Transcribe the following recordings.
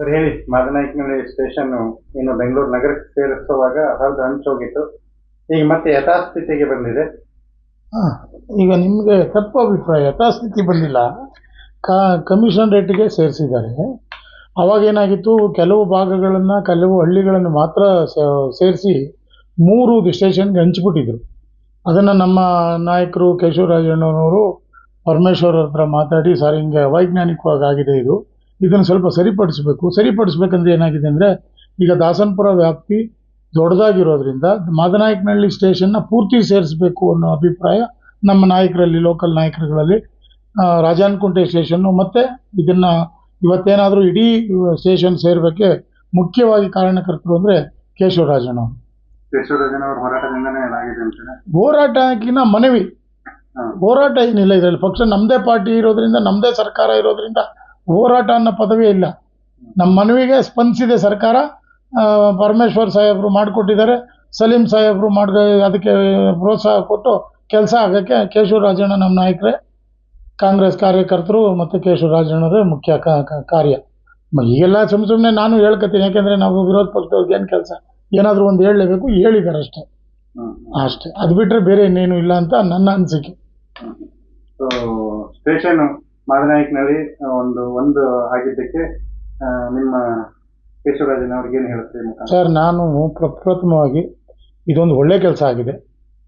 Sir, ಹೇಳಿ. Madanayakanahalli station ಇನ್ನು ಬೆಂಗಳೂರು ನಗರಕ್ಕೆ ಸೇರಿಸುವಾಗ ಹರಿದು ಹಂಚೋಗಿತ್ತು. ಈಗ ಮತ್ತೆ ಯಥಾಸ್ಥಿತಿಗೆ ಬಂದಿದೆ. ಈಗ ನಿಮಗೆ ತಪ್ಪು ಅಭಿಪ್ರಾಯ. ಯಥಾಸ್ಥಿತಿ ಬಂದಿಲ್ಲ. ಕಾ ಕಮಿಷನ್ ರೇಟಿಗೆ ಸೇರಿಸಿದ್ದಾರೆ. ಅವಾಗ ಏನಾಗಿತ್ತು? ಕೆಲವು ಭಾಗಗಳನ್ನು, ಕೆಲವು ಹಳ್ಳಿಗಳನ್ನು ಮಾತ್ರ ಸೇರಿಸಿ ಮೂರು ಸ್ಟೇಷನ್ಗೆ ಹಂಚಿಬಿಟ್ಟಿದ್ರು. ಅದನ್ನು ನಮ್ಮ ನಾಯಕರು, ಕೇಶವರಾಜಣ್ಣನವರು ಪರಮೇಶ್ವರ್ ಹತ್ರ ಮಾತಾಡಿ, ಸರ್, ಹಿಂಗೆ ವೈಜ್ಞಾನಿಕವಾಗಿ ಆಗಿದೆ ಇದು. ಇದನ್ನು ಸ್ವಲ್ಪ ಸರಿಪಡಿಸಬೇಕು. ಸರಿಪಡಿಸ್ಬೇಕಂದ್ರೆ ಏನಾಗಿದೆ ಅಂದರೆ ಈಗ ದಾಸನಪುರ ವ್ಯಾಪ್ತಿ ದೊಡ್ಡದಾಗಿರೋದ್ರಿಂದ ಮಾದನಾಯಕನಹಳ್ಳಿ ಸ್ಟೇಷನ್ನ ಪೂರ್ತಿ ಸೇರಿಸಬೇಕು ಅನ್ನೋ ಅಭಿಪ್ರಾಯ ನಮ್ಮ ನಾಯಕರಲ್ಲಿ ಲೋಕಲ್ ನಾಯಕರುಗಳಲ್ಲಿ ರಾಜಾನ್ಕುಂಟೆ ಸ್ಟೇಷನ್ನು ಮತ್ತು ಇದನ್ನು ಇವತ್ತೇನಾದರೂ ಇಡೀ ಸ್ಟೇಷನ್ ಸೇರಬೇಕೆ ಮುಖ್ಯವಾಗಿ ಕಾರಣಕರ್ತರು ಅಂದರೆ ಅಂತಾನೆ ಹೋರಾಟಕ್ಕಿಂತ ಮನವಿ. ಹೋರಾಟ ಏನಿಲ್ಲ ಇದರಲ್ಲಿ. ಪಕ್ಷ ನಮ್ಮದೇ ಪಾರ್ಟಿ ಇರೋದ್ರಿಂದ ನಮ್ಮದೇ ಸರ್ಕಾರ ಇರೋದ್ರಿಂದ ಹೋರಾಟ ಅನ್ನೋ ಪದವೇ ಇಲ್ಲ. ನಮ್ಮ ಮನವಿಗೆ ಸ್ಪಂದಿಸಿದೆ ಸರ್ಕಾರ. ಪರಮೇಶ್ವರ್ ಸಾಹೇಬರು ಮಾಡಿಕೊಟ್ಟಿದ್ದಾರೆ. ಸಲೀಂ ಸಾಹೇಬರು ಮಾಡ್ ಅದಕ್ಕೆ ಪ್ರೋತ್ಸಾಹ ಕೊಟ್ಟು ಕೆಲಸ ಆಗೋಕ್ಕೆ ಕೇಶವರಾಜಣ್ಣ ನಮ್ಮ ನಾಯಕರೇ ಕಾಂಗ್ರೆಸ್ ಕಾರ್ಯಕರ್ತರು ಮತ್ತು ಕೇಶವರಾಜಣ್ಣವರೇ ಮುಖ್ಯ ಕಾರ್ಯ. ಈಗೆಲ್ಲ ಸುಮ್ಮ ಸುಮ್ಮನೆ ನಾನು ಹೇಳ್ಕೊತೀನಿ ಯಾಕೆಂದರೆ ನಾವು ವಿರೋಧ ಪಕ್ಷದವ್ರಿಗೆ ಏನು ಕೆಲಸ? ಏನಾದರೂ ಒಂದು ಹೇಳಲೇಬೇಕು ಹೇಳಿದ್ದಾರೆ ಅಷ್ಟೇ ಅಷ್ಟೇ. ಅದು ಬಿಟ್ಟರೆ ಬೇರೆ ಇನ್ನೇನು ಇಲ್ಲ ಅಂತ ನನ್ನ ಅನಿಸಿಕೆ. ಸ್ಟೇಷನ್ ಮಾದನಾಯಕನಹಳ್ಳಿ ಒಂದು ಒಂದು ಆಗಿದ್ದಕ್ಕೆ ನಿಮ್ಮ ಕೇಶವರಾಜನ್ ಅವ್ರಿಗೆ ಏನು ಹೇಳುತ್ತೆ ಸರ್ ನಾನು ಪ್ರಪ್ರಥಮವಾಗಿ ಇದೊಂದು ಒಳ್ಳೆ ಕೆಲಸ ಆಗಿದೆ.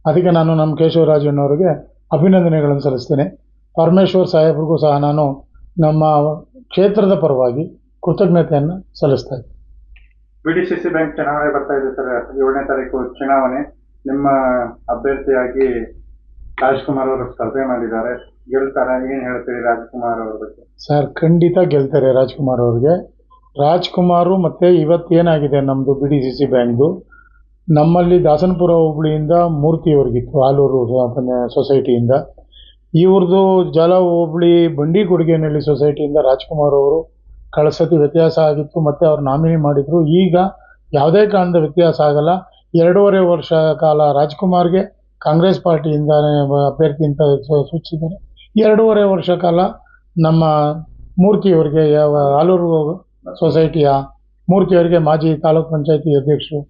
ಅದಕ್ಕೆ ನಾನು ನಮ್ಮ ಕೇಶವರಾಜಣ್ಣವರಿಗೆ ಅಭಿನಂದನೆಗಳನ್ನು ಸಲ್ಲಿಸ್ತೇನೆ. ಪರಮೇಶ್ವರ್ ಸಾಹೇಬ್ರಿಗೂ ಸಹ ನಾನು ನಮ್ಮ ಕ್ಷೇತ್ರದ ಪರವಾಗಿ ಕೃತಜ್ಞತೆಯನ್ನು ಸಲ್ಲಿಸ್ತಾ ಇದ್ದೀನಿ. B D C C bank ಚುನಾವಣೆ ಬರ್ತಾ ಇದೆ ಸರ್. ಏಳನೇ ತಾರೀಕು ಚುನಾವಣೆ. ನಿಮ್ಮ ಅಭ್ಯರ್ಥಿಯಾಗಿ ರಾಜ್ಕುಮಾರ್ ಅವರು ಸ್ಪರ್ಧೆ ಮಾಡಿದ್ದಾರೆ. ಗೆಲ್ತಾರ. ಏನ್ ಹೇಳ್ತೀರಿ ರಾಜ್ಕುಮಾರ್ ಅವ್ರ ಬಗ್ಗೆ? ಸರ್, ಖಂಡಿತ ಗೆಲ್ತಾರೆ ರಾಜ್ಕುಮಾರ್ ಅವ್ರಿಗೆ. ರಾಜ್ಕುಮಾರು ಮತ್ತು ಇವತ್ತೇನಾಗಿದೆ ನಮ್ಮದು ಬಿ ಡಿ ಸಿ ಸಿ ಬ್ಯಾಂಕ್ದು? ನಮ್ಮಲ್ಲಿ ದಾಸನಪುರ ಹೋಬಳಿಯಿಂದ ಮೂರ್ತಿಯವ್ರಿಗಿತ್ತು ಆಲೂರು ಸೊಸೈಟಿಯಿಂದ. ಇವ್ರದ್ದು ಜಲ ಹೋಬಳಿ ಬಂಡಿ ಕೊಡುಗೆನಹಳ್ಳಿ ಸೊಸೈಟಿಯಿಂದ ರಾಜ್ಕುಮಾರ್ ಅವರು ಕಳ್ಸತಿ ವ್ಯತ್ಯಾಸ ಆಗಿತ್ತು, ಮತ್ತು ಅವ್ರು ನಾಮಿನಿ ಮಾಡಿದರು. ಈಗ ಯಾವುದೇ ಕಾರಣದ ವ್ಯತ್ಯಾಸ ಆಗಲ್ಲ. ಎರಡೂವರೆ ವರ್ಷ ಕಾಲ ರಾಜ್ಕುಮಾರ್ಗೆ ಕಾಂಗ್ರೆಸ್ ಪಾರ್ಟಿಯಿಂದ ಅಭ್ಯರ್ಥಿ ಅಂತ ಸೂಚಿಸಿದ್ದಾರೆ. ಎರಡೂವರೆ ವರ್ಷ ಕಾಲ ನಮ್ಮ ಮೂರ್ತಿಯವರಿಗೆ ಯಾವ ಆಲೂರು ಸೊಸೈಟಿಯ ಮೂರ್ತಿಯವರಿಗೆ ಮಾಜಿ ತಾಲೂಕ್ ಪಂಚಾಯತಿ ಅಧ್ಯಕ್ಷರು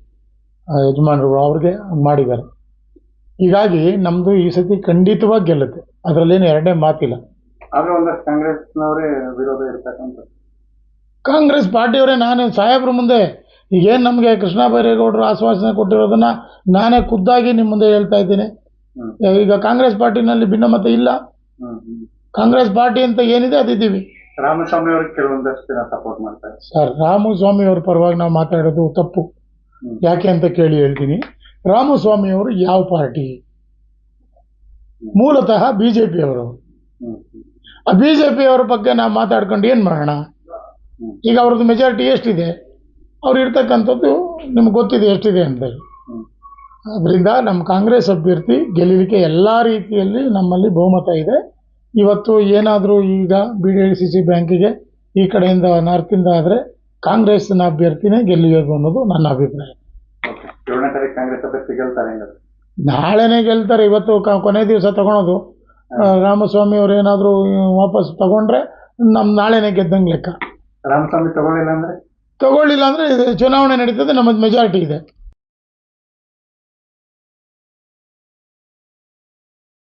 ಯಜಮಾನರು ಅವ್ರಿಗೆ ಮಾಡಿದ್ದಾರೆ. ಹೀಗಾಗಿ ನಮ್ಮದು ಈ ಸತಿ ಖಂಡಿತವಾಗಿ ಗೆಲ್ಲುತ್ತೆ. ಅದರಲ್ಲೇನು ಎರಡನೇ ಮಾತಿಲ್ಲ. ಆದರೆ ಒಂದಷ್ಟು ಕಾಂಗ್ರೆಸ್ನವರೇ ವಿರೋಧ ಇರ್ತಕ್ಕಂಥ ಕಾಂಗ್ರೆಸ್ ಪಾರ್ಟಿಯವರೇ ನಾನು ಸಾಹೇಬ್ರ ಮುಂದೆ ಈಗೇನು ನಮಗೆ ಕೃಷ್ಣ ಬೈರೇಗೌಡರು ಆಶ್ವಾಸನೆ ಕೊಟ್ಟಿರೋದನ್ನು ನಾನೇ ಖುದ್ದಾಗಿ ನಿಮ್ಮ ಮುಂದೆ ಹೇಳ್ತಾ ಇದ್ದೀನಿ. ಈಗ ಕಾಂಗ್ರೆಸ್ ಪಾರ್ಟಿನಲ್ಲಿ ಭಿನ್ನಮತ ಇಲ್ಲ. ಕಾಂಗ್ರೆಸ್ ಪಾರ್ಟಿ ಅಂತ ಏನಿದೆ ಅದಿದ್ದೀವಿ. ರಾಮಸ್ವಾಮಿ ಅವ್ರಿಗೆ ಕೆಲವೊಂದಷ್ಟು ಜನ ಸಪೋರ್ಟ್ ಮಾಡ್ತಾರೆ ಸರ್ ರಾಮಸ್ವಾಮಿ ಅವ್ರ ಪರವಾಗಿ ನಾವು ಮಾತಾಡೋದು ತಪ್ಪು. ಯಾಕೆ ಅಂತ ಕೇಳಿ ಹೇಳ್ತೀನಿ. ರಾಮಸ್ವಾಮಿ ಅವರು ಯಾವ ಪಾರ್ಟಿ? ಮೂಲತಃ ಬಿ ಜೆ ಪಿಯವರು ಆ ಬಿ ಜೆ ಪಿಯವರ ಬಗ್ಗೆ ನಾವು ಮಾತಾಡ್ಕೊಂಡು ಏನು ಮಾಡೋಣ? ಈಗ ಅವ್ರದ್ದು ಮೆಜಾರಿಟಿ ಎಷ್ಟಿದೆ? ಅವ್ರು ಇರ್ತಕ್ಕಂಥದ್ದು ನಿಮ್ಗೆ ಗೊತ್ತಿದೆ ಎಷ್ಟಿದೆ ಅಂತೇಳಿ ಹೇಳಿ. ಅದರಿಂದ ನಮ್ಮ ಕಾಂಗ್ರೆಸ್ ಅಭ್ಯರ್ಥಿ ಗೆಲ್ಲಲಿಕ್ಕೆ ಎಲ್ಲ ರೀತಿಯಲ್ಲಿ ನಮ್ಮಲ್ಲಿ ಬಹುಮತ ಇದೆ. ಇವತ್ತು ಏನಾದರೂ ಈಗ ಬಿ ಡಿ ಸಿ ಸಿ ಬ್ಯಾಂಕಿಗೆ ಈ ಕಡೆಯಿಂದ ನಾರ್ತಿಂದ ಆದರೆ ಕಾಂಗ್ರೆಸ್ನ ಅಭ್ಯರ್ಥಿನೇ ಗೆಲ್ಲಬೇಕು ಅನ್ನೋದು ನನ್ನ ಅಭಿಪ್ರಾಯ. ಕಾಂಗ್ರೆಸ್ ಅಭ್ಯರ್ಥಿ ಗೆಲ್ತಾರೆ ನಾಳೆನೇ ಗೆಲ್ತಾರೆ ಇವತ್ತು ಕೊನೆ ದಿವಸ ತಗೊಳೋದು. ರಾಮಸ್ವಾಮಿ ಅವ್ರು ಏನಾದರೂ ವಾಪಸ್ ತಗೊಂಡ್ರೆ ನಮ್ಮ ನಾಳೆನೇ ಗೆದ್ದಂಗೆ ಲೆಕ್ಕ. ರಾಮಸ್ವಾಮಿ ತಗೊಳ್ಳಿಲ್ಲ ಅಂದ್ರೆ? ತಗೊಳ್ಳಿಲ್ಲ ಅಂದರೆ ಚುನಾವಣೆ ನಡೀತದೆ ನಮ್ಮದು ಮೆಜಾರಿಟಿ ಇದೆ.